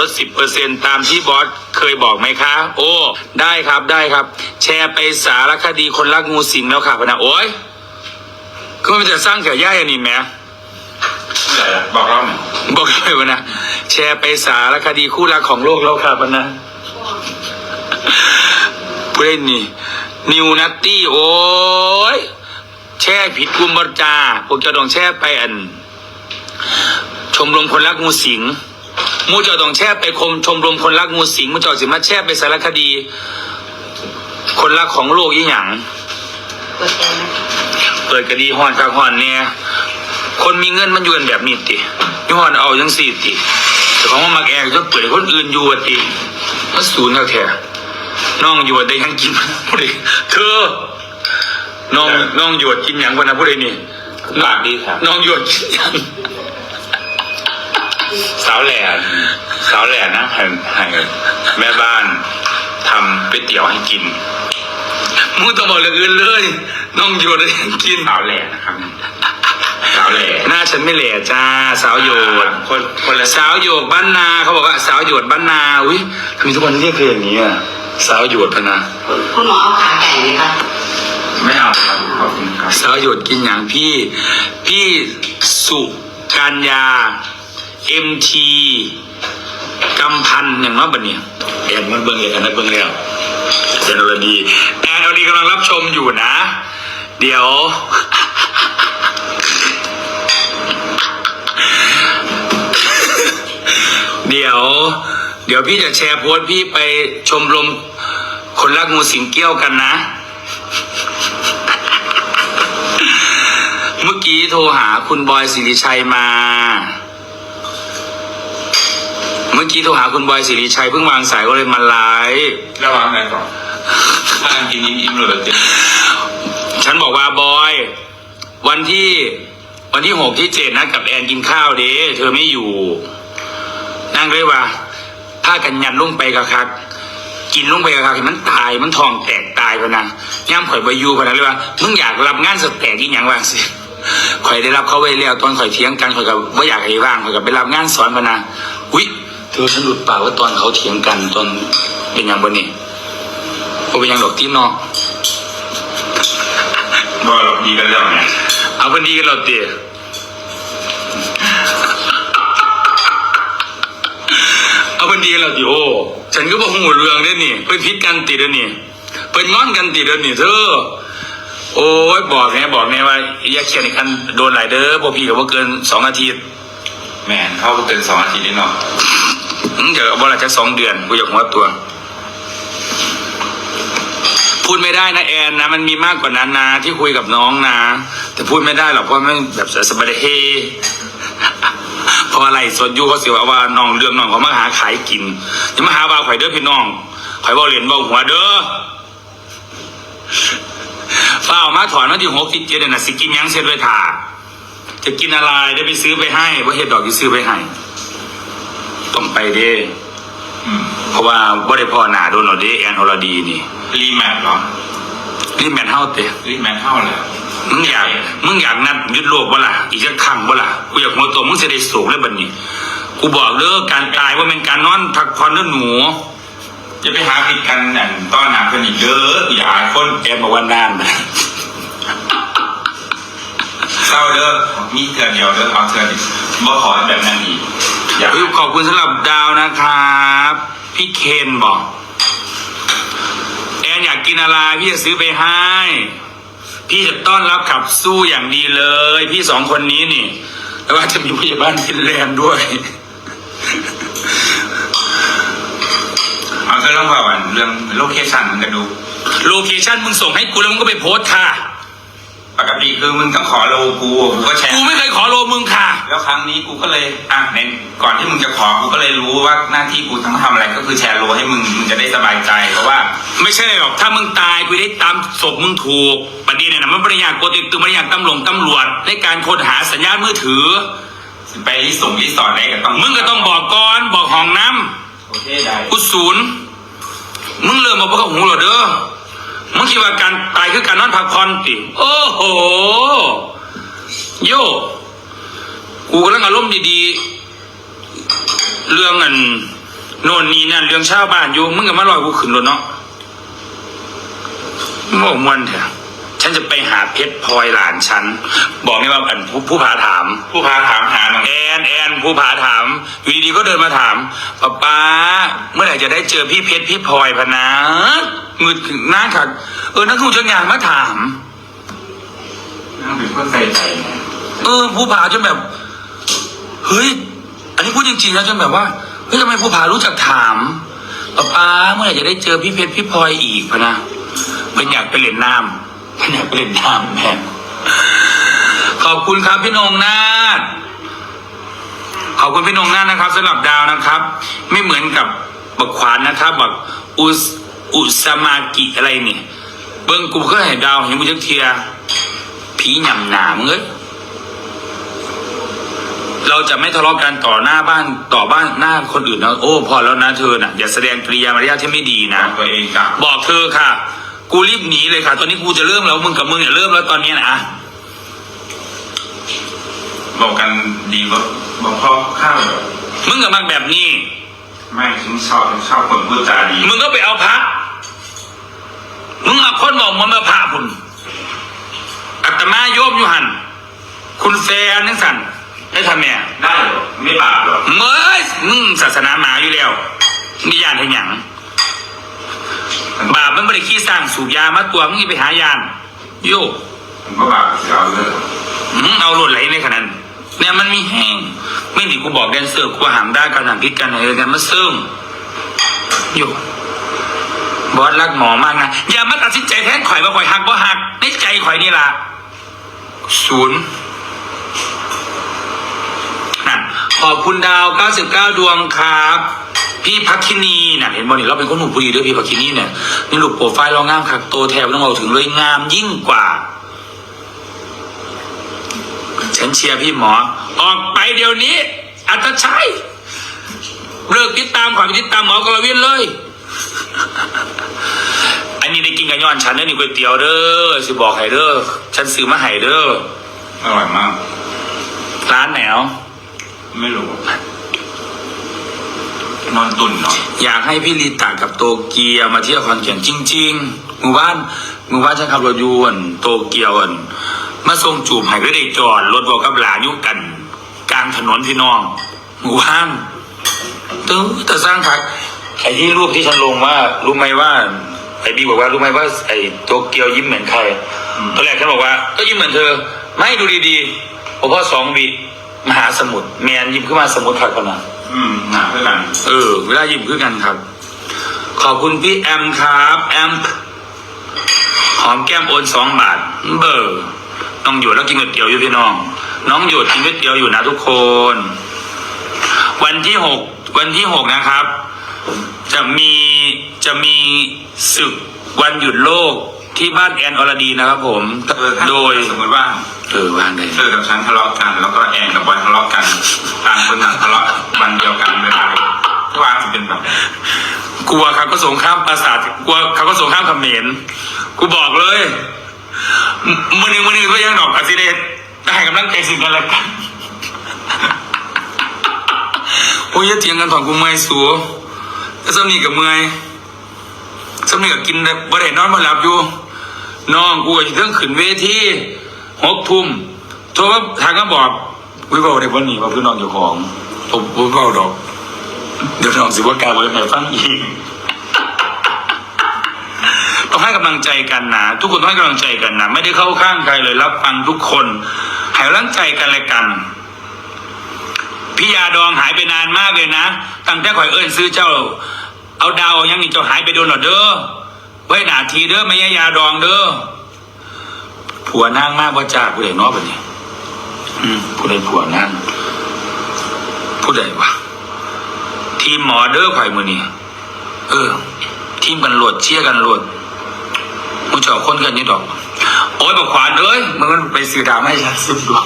ลดสิบเปอร์เซ็นตามที่บอสเคยบอกไหมคะ โอ้ ได้ครับได้ครับ แชร์ไปสารคดีคนรักงูสิงแล้วค่ะพะนะโอ้ยก็มันจะสร้างแก่ย่ายอันนี้แหมบอกเล่าหน่อยบอกเลยว่านะแชร์ไปสารคดีคู่รักของโลกแล้วค่ะพะนะผู้เล่นนี่นิวนัตตี้โอ้ยแช่ผิดกุมบจาพวกเจ้าต้องแช่ไปอัน ชมรมคนรักงูสิง มูเจ้าต้องแช่ไปคมชมรมคนรักงูสิงมูเจ้าสิมาแช่ไปสารคดี คนรักของโลกยี่หยังเปิดแอร์ไหมเปิดคดีห่อนกลางห่อนเนี่ยคนมีเงินมันอยู่กันแบบนี้ติยี่ห่อนเอายังสี่ติแต่ของมันมักแอกจะเปิดให้คนอื่นอยู่อะติมันศูนย์เท่าแท้น้องอยู่ได้ยังกินผู้ใดเธอน้องน้องหยวดกินหยังวะนะผู้ใดนี่ ปากดีครับ น้องหยวดกินหยัง สาวแหล่สาวแหล่นะให้ให้แม่บ้านทำก๋วยเตี๋ยวให้กินมึงต้องบอกเรื่องอื่นเลยน้องหยวดได้ยังกินสาวแหล่นะครับสาวแหล่หน้าฉันไม่เหล่จ้า สาวโยดคนคนละสาวโยกบ้านนาเขาบอกว่าสาวโยดบ้านนาอุ้ยทำไมทุกคนเรียกเธออย่างนี้อะสาวโยดพะนะคุณหมอเอาขาไก่ไหมคะไม่เอาครับขอบคุณครับสาวโยดกินอย่างพี่ พี่สุกัญญา เอ็มทีกำพันธ์อย่างน้อยบันเนี่ยแอนมันเบิ่งเลยอันนั้นเบิ่งแล้วแอนอรดีแอนอรดีกำลังรับชมอยู่นะ เดี๋ยว เดี๋ยว เดี๋ยวพี่จะแชร์โพสต์พี่ไปชมรมคนรักงูสิงเกี้ยวกันนะ เมื่อกี้โทรหาคุณบอยสิริชัยมาเมื่อกี้โทรหาคุณบอยสิริชัยเพิ่งวางสายก็เลยมาไลฟ์ระวังอะไรก่อนถ้าอันกินอิ่มๆเลยแบบเต็มฉันบอกว่าบอย วันที่วันที่หกที่เจ็ดนะกับแอนกินข้าวเด้เธอไม่อยู่นั่งเลยว่าถ้ากันยันลงไปกะคักกินลงไปกะคักมันตายมันทองแตกตายพะนะย่ำข่อยไปยูพะนะเลยว่ามึงอยากรับงานสแตกที่อย่างวางสิข่อยได้รับเขาไว้แล้วตอนข่อยเถียงกันข่อยกับว่าอยากให้ว่างข่อยกับไปรับงานสอนพนะอุ้ย เธอฉันหลุดปากว่าตอนเขาเถียงกันตอนเป็นอย่างบนนี่โอเป็นอย่างดอกที่นอกบอกเราดีกันแล้วไงเอาพอดีกันเราเตี๋ยเอาพอดีกันเราติโอฉันก็บอกหูเรื่องเด้อนี่ไปพิษกันติเด้อนี่เปิดงอนกันติเด้อนี่เธอโอ้ยบอกแน่บอกแน่ว่าอย่าเขียนอีกคันโดนหลายเด้อพวกพี่ก็บ่เกินสองอาทิตย์แม่นเข้าเกินสองอาทิตย์นิดหน่อยอืม เดี๋ยวบ่ละจักสองเดือนกูอยากหัวตัว พูดไม่ได้นะแอนนะ มันมีมากกว่านั้นนะที่คุยกับน้องนะ แต่พูดไม่ได้หรอกเพราะไม่แบบสบายเฮเพราะอะไรสดอยูเขาเสียว่าว่าน้องเรื่องน้องเขามาหาขายกินจะมาหาว่าข่อยเด้อพี่น้องข่อยบอกเหรียญบอกหัวเด้อฝ้าเอามาถอนมาที่หกที่เจ็ดเนี่ยนะสิกินยังเสร็จไว้ถ่าจะกินอะไรได้ไปซื้อไปให้ว่าเห็ดดอกที่ซื้อไปให้ ต้องไปเด้อืมเพราะว่าบ่ได้พ่อหนาโดนหรอกเด้แอนอรดีนี่รีแมทเหรอนี่แมนเฮาเตะรีแมทเท่าเลยมึงอยากมึงอยากนัดยึดโลกบ่ล่ะอีกสักครั้งบ่ล่ะกูอยากหัวโตมึงจะได้สูงเลยบัดนี้กูบอกเด้อการตายว่าเป็นการนอนพักผ่อนเด้อหนูจะไปหาผิดกันอย่างต้อนหนากันอีกเยอะอย่าอายคนแอนบอกว่านานเศร้าเด้อมีเถื่อนเดียวเด้อเอาเถื่อนอีกบ่ขอให้แบบนั้นอีก อย่าเฮ้ยขอบคุณสำหรับดาวนะครับ พี่เคนบอก แอนอยากกินอะไรพี่จะซื้อไปให้ พี่จะต้อนรับขับสู้อย่างดีเลย พี่สองคนนี้นี่ แล้วว่าจะมีผู้ใหญ่บ้านฟินแลนด์ด้วยเอาเธอต้องว่าวันเรื่องโลเคชั่นมันกันดู โลเคชั่นมึงส่งให้กูแล้วมึงก็ไปโพสต์ค่ะ ปกติคือมึงต้องขอโลกูกูก็แชร์ กูไม่เคยขอโลมึงค่ะ แล้วครั้งนี้กูก็เลยอะในก่อนที่มึงจะขอกูก็เลยรู้ว่าหน้าที่กูต้องทำอะไรก็คือแชร์โลให้มึงมึงจะได้สบายใจเพราะว่า ไม่ใช่หรอก ถ้ามึงตายกูได้ตามศพมึงถูกประเด็นเนี่ยนะมันบริยากกดติดตึงบริยากตำรวจตำรวจในการค้นหาสัญญาณมือถือ ไปรีส่งรีสอร์ทอะไรก็ต้องมึงก็ต้องบอกก่อนบอกห้องน้ำโอเคได้กูศูนย์มึงเริ่มมาบอกหูเหรอเด้อ มึงคิดว่าการตายคือการนอนพักผ่อนติโอ้โห โยกูกำลังอารมณ์ดีๆ เรื่องอันโน่นนี่นั่นเรื่องชาวบ้านอยู่มึงก็มาลอยกูขึ้นรถเนาะมึงบอกมวนเถอะฉั นจะไปหาเพชรพลอยหลานฉัน บอกไม่ว่าอันผู้ผู้พาถาม ผู้พาถามหาหน่อยแอนแอนผู้พาถามอยู่ดีๆก็เดินมาถามป้าป้าเมื่อไหร่จะได้เจอพี่เพชรพี่พลอยพะนะงึดหน้าขัดเออนักกูจะงานมาถามนั่งเป็นคนใส่ใจนะเออผู้ผาจนแบบ เฮ้ย อันนี้พูดจริงๆนะจนแบบว่าเฮ้ยทำไมผู้ผารู้จักถามป้าป้าเมื่อไหร่จะได้เจอพี่เพชรพี่พลอยอีกพะนะเป็นอยากไปเล่นน้ำ เป็นอยากไปเล่นน้ำแม่ขอบคุณครับพี่นงนาฏขอบคุณพี่นงนาฏนะครับสำหรับดาวนะครับ ไม่เหมือนกับบักขวานนะครับบักอุสอุสมากิอะไรนี่ เบิ้งกูก็เห็นดาวเห็นบุญเทีย ผีหยำหนามงเอ้ยเราจะไม่ทะเลาะกันต่อหน้าบ้านต่อบ้านหน้าคนอื่นนะโอ้ พอแล้วนะเธอน่ะ อย่าแสดงกริยามารยาทที่ไม่ดีนะนะตัวเองกับบอกเธอค่ะ กูรีบหนีเลยค่ะ ตอนนี้กูจะเริ่มแล้วมึงกับมึงเนี่ยเริ่มแล้วตอนนี้นะอะบอกกันดีว่าบอกพ่อข้าวแบบมึงกับมันแบบนี้ ไม่ฉันชอบฉันชอบคนพูดจาดีมึงก็ไปเอาพระมึงเอาคนบอกมันมาพระคุณอัตมาโยมอยู่หัน คุณแฟนนั่งสันให้ทำแม่ได้เหรอไม่บาปหรอกเมื่อยมึงศาสนาหมาอยู่แล้วมียานเห็นหยัง บาปมันไม่ได้ขี้สร้างสูบยามาตัวมึงอย่าไปหายานโยผมก็บาปเสียเอาเลยมึงเอาหล่นไหลในขนาดนั้นเนี่ยมันมีแห้งไม่ดีกูบอกแดนเซอร์กูว่าหามได้การทำพิษกันอะไรกันมาซึ่งโยบอสรักหมอมากนะอย่ามาตัดสินใจแทนข่อยว่าข่อยหักบ่หักในใจข่อยนี่ล่ะศูนย์นั่นขอบคุณดาว 99 ดวงครับ พี่พักคินีน่ะเห็นบ่นี่เราเป็นคนหนุ่มผู้ดีด้วยพี่พักคินีเนี่ยนี่ลูกโปรไฟล์เรางามคักโตแทบต้องเอาถึงเลยงามยิ่งกว่าฉันเชียร์พี่หมอ ออกไปเดี๋ยวนี้ อัตชัยเลิกติดตามความติดตามหมอกรวินเลย อันนี้ได้กินกันย้อนฉันเด้อนี่ก๋วยเตี๋ยวเด้อสิบอกให้เด้อฉันซื้อมาให้เด้ออร่อยมาก ร้านแหนวไม่รู้ นอนตุ่นเนาะอยากให้พี่ลีตากับโตเกียวมาเที่ยวคอนแก่นจริงๆหมู่บ้านหมู่บ้านฉันขับรถอยวนโตเกียวอั่นมาส่งจูบให้ก็ได้จอดรถบอกกับหลานอยุกัน กลางถนนพี่น้อง หมู่บ้านตึ้งแต่สร้างคักไอ้ที่รูปที่ฉันลงว่ารู้ไหมว่าไอ้บีบอกว่ารู้ไหมว่าไอ้โตเกียวยิ้มเหมือนใครตอนแรกฉันบอกว่า ก็ยิ้มเหมือนเธอ ไม่ดูดีๆพอพอสองวิมหาสมุทรแมนยิ้มขึ้นมาสมุทรขัดคนนั้น อืมหนาเพื่อกัน เออ เวลาหยิบคือกันครับ ขอบคุณพี่แอมครับแอมหอมแก้มโอนสองบาท เบอร์น้องหยดแล้วกินก๋วยเตี๋ยวอยู่พี่น้อง น้องหยดกินก๋วยเตี๋ยวอยู่นะทุกคน วันที่หกวันที่หกนะครับ จะมีจะมีศึก วันหยุดโลกที่บ้านแอนอรดีนะครับผมเออถ้าโดยสมมติว่าเออวางได้เธอกับฉันทะเลาะกัน แล้วก็แอนกับบอยทะเลาะกันต่างคนต่างทะเลาะวันเดียวกันเวลาทุกวันจะเป็นแบบกลัวเขาก็สงข้ามปราสาทกลัวเขาก็สงข้ามเขมรกูบอกเลยมมือหนึ่งมือหนึ่งก็ยังดอกอาซิเดตแต่ให้กำลังใจสิ่งกันและกันโอ้ยอย่าเถียงกันถอนกูเมื่อยสูแล้วสำนีกับเมื่อย สำนีกับกินบบบ่ได้นอนมาหลับอยู่น้องกูก็อยู่เรื่องขึ้นเวทีหกทุ่มโทรมาทางก็บอกวิบอกเด็กวันนี้ว่าเพื่อนน้องอยู่ของผมผมเบาดอกเดี๋ยวน้องสิว่ากาไว้แผ่ฟังอีกต้องให้กำลังใจกันนะทุกคนต้องให้กำลังใจกันนะไม่ได้เข้าข้างใครเลยรับฟังทุกคนให้กำลังใจกันและกันพี่ยาดองหายไปนานมากเลยนะตั้งแต่ข่อยเอิ้นซื้อเจ้า เอาดาวยังนี่เจ้าหายไปโดนหรอเด้อไว้หนาทีเด้อไม่ใช่ยาดองเด้อผัวนางมากว่าจ้าผู้ใดน้อแบบนี้อืมผู้ใดผัวนางผู้ใดวะทีมหมอเด้อข่อยมือนี่เออ ทีมกันโหลดเชี่ยกันโหลดมึงจะเอาคนกันนี่ดอก โอ้ยบอกขวานเอ้ยมึงมันไปสื่อดราไม่ใช่สิบดวง